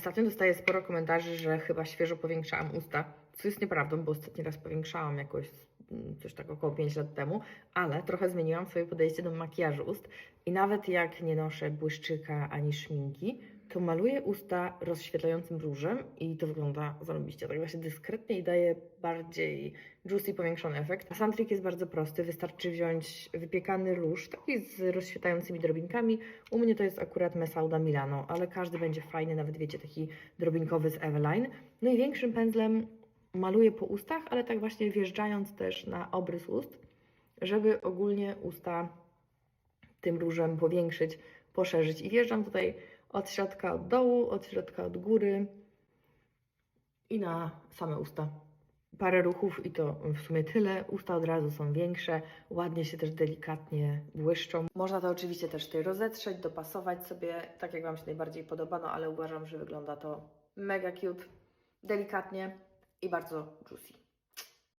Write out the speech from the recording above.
Ostatnio dostaję sporo komentarzy, że chyba świeżo powiększałam usta, co jest nieprawdą, bo ostatni raz powiększałam jakoś mm, coś tak około 5 lat temu, ale trochę zmieniłam swoje podejście do makijażu ust i nawet jak nie noszę błyszczyka ani szminki, to maluję usta rozświetlającym różem i to wygląda zarobiście, tak właśnie dyskretnie i daje bardziej juicy, powiększony efekt. Sam trik jest bardzo prosty, wystarczy wziąć wypiekany róż, taki z rozświetlającymi drobinkami. U mnie to jest akurat Mesauda Milano, ale każdy będzie fajny, nawet wiecie, taki drobinkowy z Eveline. No i większym pędzlem maluję po ustach, ale tak właśnie wjeżdżając też na obrys ust, żeby ogólnie usta tym różem powiększyć, poszerzyć. I wjeżdżam tutaj od środka od dołu, od środka od góry i na same usta. Parę ruchów i to w sumie tyle. Usta od razu są większe, ładnie się też delikatnie błyszczą. Można to oczywiście też tutaj rozetrzeć, dopasować sobie, tak jak Wam się najbardziej podoba, no ale uważam, że wygląda to mega cute, delikatnie i bardzo juicy.